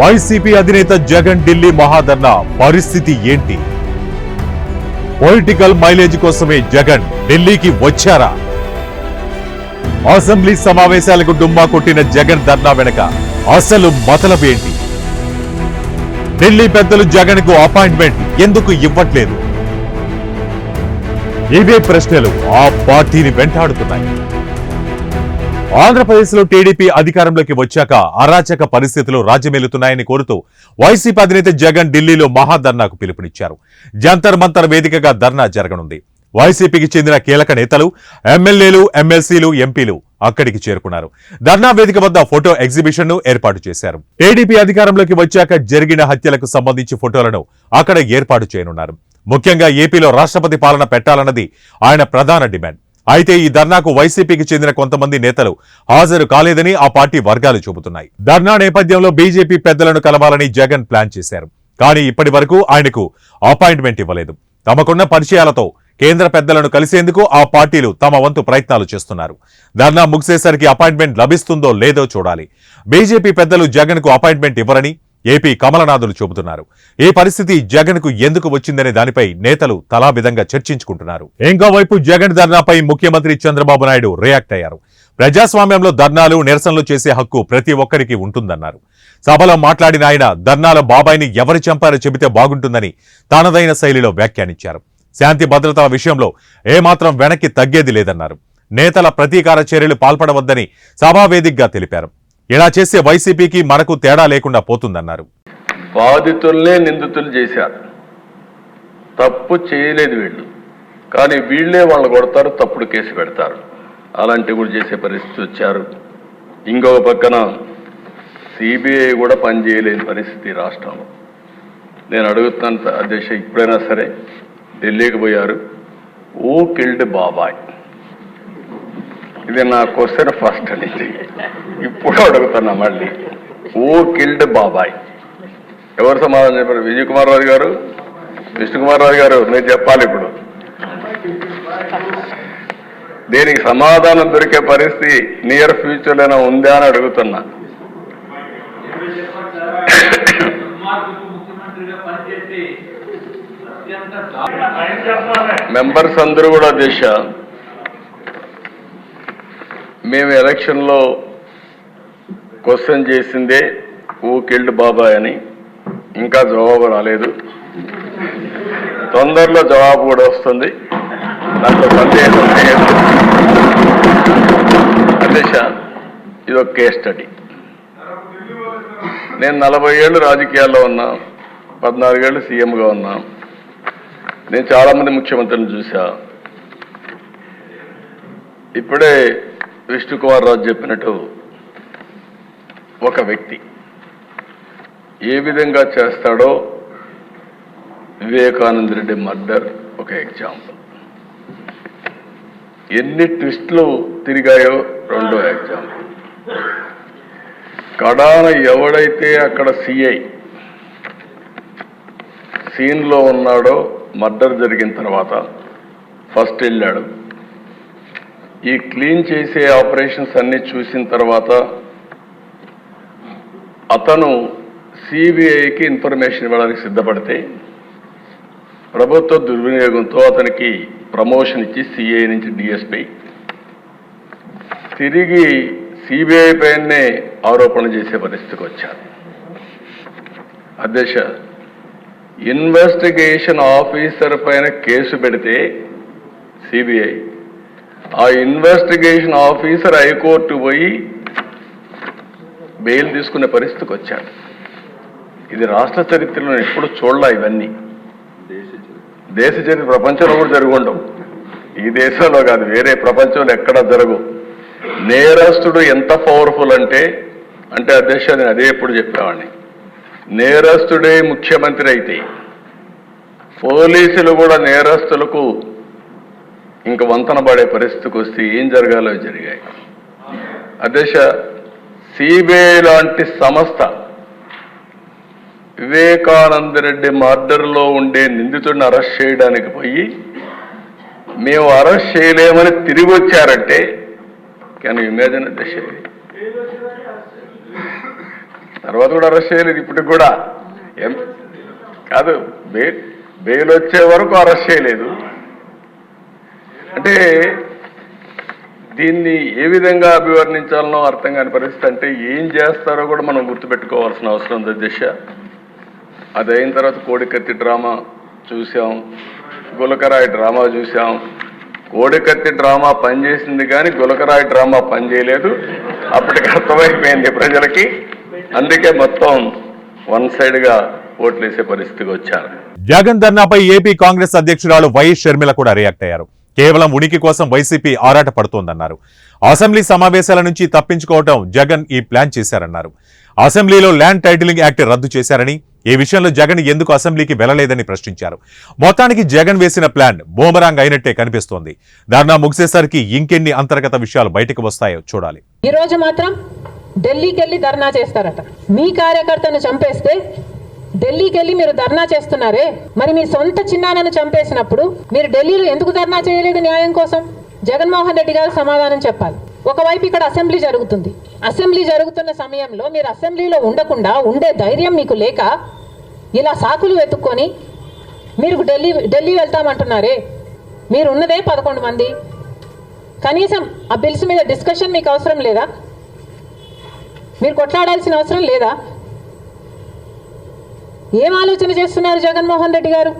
YCP అధినేత జగన్ ఢిల్లీ మహాధర్నా పరిస్థితి ఏంటి? పొలిటికల్ మైలేజ్ కోసమే జగన్ ఢిల్లీకి వచ్చారా? అసెంబ్లీ సమావేశాలకు డుమ్మా కొట్టిన జగన్ ధర్నా వెనక అసలు మతలబు ఏంటి? ఢిల్లీ పెద్దలు జగన్కు అపాయింట్మెంట్ ఎందుకు ఇవ్వట్లేదు? ఇవే ప్రశ్నలు ఆ పార్టీని వెంటాడుతున్నాయి. ఆంధ్రప్రదేశ్లో టీడీపీ అధికారంలోకి వచ్చాక అరాచక పరిస్థితులు రాజ్యమేలుతున్నాయని కోరుతూ వైసీపీ అధినేత జగన్ ఢిల్లీలో మహాధర్నాకు పిలుపునిచ్చారు. జంతర్ మంతర్ వేదికగా ధర్నా జరగనుంది. వైసీపీకి చెందిన కీలక నేతలు ఎమ్మెల్యేలు ఎమ్మెల్సీలు ఎంపీలు అక్కడికి చేరుకున్నారు. ధర్నా వేదిక వద్ద ఫోటో ఎగ్జిబిషన్ను ఏర్పాటు చేశారు. టీడీపీ అధికారంలోకి వచ్చాక జరిగిన హత్యలకు సంబంధించి ఫోటోలను అక్కడ ఏర్పాటు చేయనున్నారు. ముఖ్యంగా ఏపీలో రాష్ట్రపతి పాలన పెట్టాలన్నది ఆయన ప్రధాన డిమాండ్. అయితే ఈ ధర్నాకు వైసీపీకి చెందిన కొంతమంది నేతలు హాజరు కాలేదని ఆ పార్టీ వర్గాలు చెబుతున్నాయి. ధర్నా నేపథ్యంలో బీజేపీ పెద్దలను కలవాలని జగన్ ప్లాన్ చేశారు. కానీ ఇప్పటి వరకు ఆయనకు అపాయింట్మెంట్ ఇవ్వలేదు. తమకున్న పరిచయాలతో కేంద్ర పెద్దలను కలిసేందుకు ఆ పార్టీలు తమ వంతు ప్రయత్నాలు చేస్తున్నారు. ధర్నా ముగిసేసరికి అపాయింట్మెంట్ లభిస్తుందో లేదో చూడాలి. బీజేపీ పెద్దలు జగన్కు అపాయింట్మెంట్ ఇవ్వరని ఏపీ కమలనాథులు చెబుతున్నారు ఈ పరిస్థితి జగన్కు ఎందుకు వచ్చిందనే దానిపై నేతలు తలా విధంగా చర్చించుకుంటున్నారు. ఇంకోవైపు జగన్ ధర్నాపై ముఖ్యమంత్రి చంద్రబాబు నాయుడు రియాక్ట్ అయ్యారు. ప్రజాస్వామ్యంలో ధర్నాలు నిరసనలు చేసే హక్కు ప్రతి ఒక్కరికి ఉంటుందన్నారు. సభలో మాట్లాడిన ఆయన ధర్నాల బాబాయిని ఎవరు చంపారో చెబితే బాగుంటుందని తనదైన శైలిలో వ్యాఖ్యానించారు. శాంతి భద్రతల విషయంలో ఏమాత్రం వెనక్కి తగ్గేది లేదన్నారు. నేతల ప్రతీకార చర్యలు పాల్పడవద్దని సభావేదికగా తెలిపారు. ఇలా చేసే వైసీపీకి మనకు తేడా లేకుండా పోతుందన్నారు. బాధితుల్నే నిందితులు చేశారు. తప్పు చేయలేదు వీళ్ళు. కానీ వీళ్ళే వాళ్ళు కొడతారు తప్పుడు కేసు పెడతారు. అలాంటివి కూడా చేసే పరిస్థితి వచ్చారు. ఇంకొక పక్కన సిబిఐ కూడా పనిచేయలేని పరిస్థితి రాష్ట్రంలో. నేను అడుగుతున్నాను అధ్యక్ష ఇప్పుడైనా సరే ఢిల్లీకి పోయారు. ఓ కిల్డ్ బాబాయ్. ఇది నా క్వశ్చన్ ఫస్ట్ నుంచి ఇప్పుడు అడుగుతున్నా మళ్ళీ. ఓ కిల్డ్ బాబాయ్ ఎవరు సమాధానం చెప్పారు? విజయ్ కుమార్ రాజు గారు? విష్ణుకుమార్ రాజు గారు మీరు చెప్పాలి ఇప్పుడు. దీనికి సమాధానం దొరికే పరిస్థితి నియర్ ఫ్యూచర్లోనే ఉందా అని అడుగుతున్నా. మెంబర్స్ అందరూ కూడా దిశ. మేము ఎలక్షన్లో క్వశ్చన్ చేసిందే ఊ కిల్డ్ బాబాయ్ అని. ఇంకా జవాబు రాలేదు. తొందరలో జవాబు కూడా వస్తుంది. దాంట్లో సందేహం లేదు. అధ్యక్ష ఇది ఒక కేస్ స్టడీ నేను నలభై ఏళ్ళు రాజకీయాల్లో ఉన్నా పద్నాలుగేళ్ళు సీఎంగా ఉన్నా. నేను చాలామంది ముఖ్యమంత్రిని ముఖ్యమంత్రులను చూసా. ఇప్పుడే విష్ణుకుమార్ రాజు చెప్పినట్టు ఒక వ్యక్తి ఏ విధంగా చేస్తాడో వివేకానంద రెడ్డి మర్డర్ ఒక ఎగ్జాంపుల్. ఎన్ని ట్విస్ట్లు తిరిగాయో రెండో ఎగ్జాంపుల్. కడాన ఎవడైతే అక్కడ సిఐ సీన్లో ఉన్నాడో మర్డర్ జరిగిన తర్వాత ఫస్ట్ వెళ్ళాడు. ఈ క్లీన్ చేసే ఆపరేషన్స్ అన్ని చూసిన తర్వాత అతను సిబిఐకి ఇన్ఫర్మేషన్ ఇవ్వడానికి సిద్ధపడితే ప్రభుత్వ దుర్వినియోగంతో అతనికి ప్రమోషన్ ఇచ్చి సిఐ నుంచి డిఎస్పి. తిరిగి సిబిఐ పైనే ఆరోపణ చేసే పరిస్థితికి వచ్చారు. అధ్యక్ష ఇన్వెస్టిగేషన్ ఆఫీసర్ పైన కేసు పెడితే సిబిఐ ఆ ఇన్వెస్టిగేషన్ ఆఫీసర్ హైకోర్టు పోయి బెయిల్ తీసుకునే పరిస్థితికి వచ్చాడు. ఇది రాష్ట్ర చరిత్రలో ఎప్పుడు చూడలా ఇవన్నీ. దేశ చరిత్ర ప్రపంచంలో కూడా జరుగుండవు ఈ దేశంలో కాదు వేరే ప్రపంచంలో ఎక్కడ జరగవు నేరస్తుడు ఎంత పవర్ఫుల్ అంటే అంటే అధ్యక్ష నేను అదే ఎప్పుడు చెప్పేవాడిని. నేరస్తుడే ముఖ్యమంత్రి అయితే పోలీసులు కూడా నేరస్తులకు ఇంక వంతన పడే పరిస్థితికి వస్తే ఏం జరగాలో జరిగాయి. అధ్యక్ష సిబిఐ లాంటి సంస్థ వివేకానంద రెడ్డి మర్డర్లో ఉండే నిందితుడిని అరెస్ట్ చేయడానికి పోయి మేము అరెస్ట్ చేయలేమని తిరిగి వచ్చారంటే కెన్ ఇమాజిన్ అధ్యక్ష తర్వాత కూడా అరెస్ట్ చేయలేదు ఇప్పటికి కూడా. ఏం? కాదు బే బెయిల్ వచ్చే వరకు అరెస్ట్ చేయలేదు. అంటే దీన్ని ఏ విధంగా అభివర్ణించాలనో అర్థం కాని పరిస్థితి అంటే ఏం చేస్తారో కూడా మనం గుర్తుపెట్టుకోవాల్సిన అవసరం ఉంది దిశ. అది అయిన తర్వాత కోడికత్తి డ్రామా చూసాం గులకరాయి డ్రామా చూసాం కోడికత్తి డ్రామా పనిచేసింది కానీ గులకరాయి డ్రామా పనిచేయలేదు. అప్పటికి అర్థమైపోయింది ప్రజలకి. అందుకే మొత్తం వన్ సైడ్గా ఓట్లేసే పరిస్థితికి వచ్చారు. జగన్ ధర్నాపై ఏపీ కాంగ్రెస్ అధ్యక్షురాలు వైఎస్ షర్మిల కూడా రియాక్ట్ అయ్యారు. కేవలం ఉనికి కోసం వైసీపీ ఆరాట పడుతోందన్నారు అసెంబ్లీ సమావేశాల నుంచి తప్పించుకోవటం జగన్ ఈ ప్లాన్ చేశారన్నారు. అసెంబ్లీలో ల్యాండ్ టైటిలింగ్ యాక్ట్ రద్దు చేశారని ఈ విషయంలో జగన్ ఎందుకు అసెంబ్లీకి వెళ్ళలేదని ప్రశ్నించారు. మొత్తానికి జగన్ వేసిన ప్లాన్ బోమరాంగ్ అయినట్టే కనిపిస్తోంది. ధర్నా ముగిసేసరికి ఇంకెన్ని అంతర్గత విషయాలు బయటకు వస్తాయో చూడాలి. ఈ రోజు మాత్రం ఢిల్లీకి వెళ్ళి ధర్నా చేస్తారట. మీ కార్యకర్తను చంపేస్తే ఢిల్లీకి వెళ్ళి మీరు ధర్నా చేస్తున్నారే? మరి మీ సొంత చిన్నాన్నను చంపేసినప్పుడు మీరు ఢిల్లీలో ఎందుకు ధర్నా చేయలేదు న్యాయం కోసం? జగన్మోహన్ రెడ్డి గారు సమాధానం చెప్పాలి. ఒకవైపు ఇక్కడ అసెంబ్లీ జరుగుతుంది. అసెంబ్లీ జరుగుతున్న సమయంలో మీరు అసెంబ్లీలో ఉండకుండా ఉండే ధైర్యం మీకు లేక ఇలా సాకులు వెతుక్కొని మీరు ఢిల్లీ ఢిల్లీ వెళ్తామంటున్నారే? మీరు ఉన్నదే పదకొండు మంది. కనీసం ఆ బిల్స్ మీద డిస్కషన్ మీకు అవసరం లేదా? మీరు కొట్లాడాల్సిన అవసరం లేదా? ఏం ఆలోచన చేస్తున్నారు జగన్మోహన్ రెడ్డి గారు?